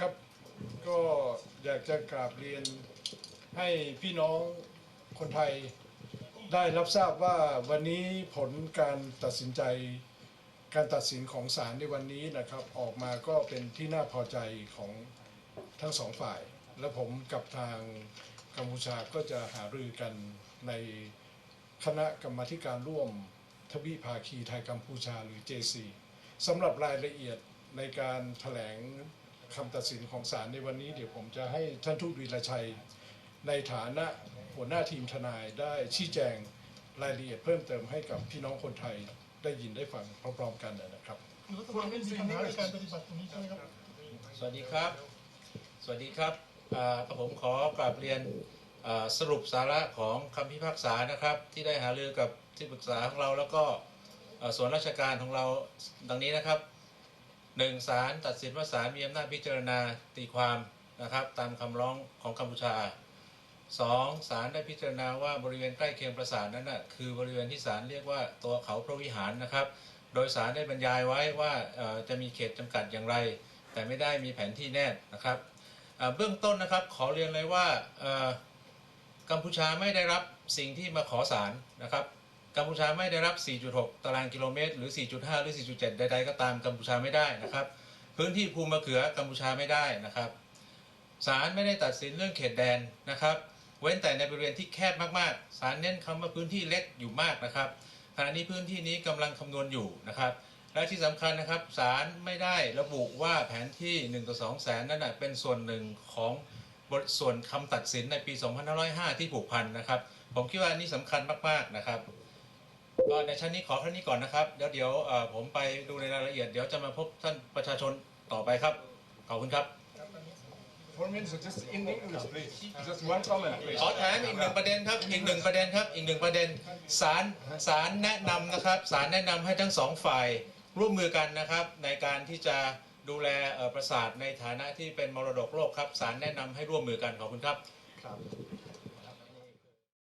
ครับ ก็อยากจะกราบเรียนให้พี่น้องคนไทยได้รับทราบว่าวันนี้ผลการตัดสินใจ การตัดสินของศาลในวันนี้นะครับ ออกมาก็เป็นที่น่าพอใจของทั้งสองฝ่าย และผมกับทางกัมพูชาก็จะหารือกันในคณะกรรมาธิการร่วมทวิภาคีไทยกัมพูชาหรือ JC สำหรับรายละเอียดในการแถลง คำตัดสินของศาลในวันนี้เดี๋ยวผมจะให้ท่านทูตวีรชัย ในฐานะหัวหน้าทีมทนายได้ชี้แจงรายละเอียดเพิ่มเติมให้กับพี่น้องคนไทยได้ยินได้ฟังพร้อมๆกันนะครับรัฐบาลไม่มีปัญหาในการปฏิบัติตรงนี้ใช่ไหมครับ สวัสดีครับ สวัสดีครับอ่ากับผมขอกราบเรียนอ่าสรุปสาระของคำพิพากษานะครับ ที่ได้หารือกับที่ปรึกษาของเราแล้วก็อ่าส่วนราชการของเราดังนี้นะครับ หนึ่งศาลตัดสินว่าศาลมีอำนาจพิจารณาตีความนะครับตามคำร้องของกัมพูชาสองศาลได้พิจารณาว่าบริเวณใกล้เคียงปราสาทนั้นนะคือบริเวณที่ศาลเรียกว่าตัวเขาพระวิหารนะครับ โดยศาลได้บรรยายไว้ว่าจะมีเขตจำกัดอย่างไร แต่ไม่ได้มีแผนที่แน่นะครับเบื้องต้นนะครับขอเรียนเลยว่ากัมพูชาไม่ได้รับสิ่งที่มาขอศาลนะครับ กัมพูชาไม่ได้รับ 4.6 ตารางกิโลเมตร หรือ 4.5 หรือ 4.7 ใดๆ ก็ตามกัมพูชาไม่ได้นะครับ พื้นที่ภูมะเขือกัมพูชาไม่ได้นะครับศาลไม่ได้ตัดสินเรื่องเขตแดนนะครับ เว้นแต่ในบริเวณที่แคบมากๆศาลเน้นคำว่าพื้นที่เล็กอยู่มากนะครับขณะนี้พื้นที่นี้กำลังคำนวณอยู่นะครับ และที่สำคัญนะครับศาลไม่ได้ระบุว่าแผนที่1ต่อ2แสนนั้นเป็นส่วนหนึ่งของบทส่วนคำตัดสินในปี 2505 ที่ผูกพันนะครับ ผมคิดว่านี้สำคัญมากๆนะครับ ก็ในชั้นนี้ขอแค่นี้ก่อนนะครับเดี๋ยวเดี๋ยวเอ่อผมไปดูในรายละเอียดเดี๋ยวจะมาพบท่านประชาชนต่อไปครับขอบคุณครับ One minute, so just in English, please. Just one comment, please. ขอแถมอีกหนึ่งประเด็นครับ อีกหนึ่งประเด็นครับ อีกหนึ่งประเด็นศาลศาลแนะนำนะครับศาลแนะนำให้ทั้งสองฝ่ายร่วมมือกันนะครับ ในการที่จะดูแลเอ่อปราสาทในฐานะที่เป็นมรดกโลกครับศาลแนะนำให้ร่วมมือกันขอบคุณครับครับ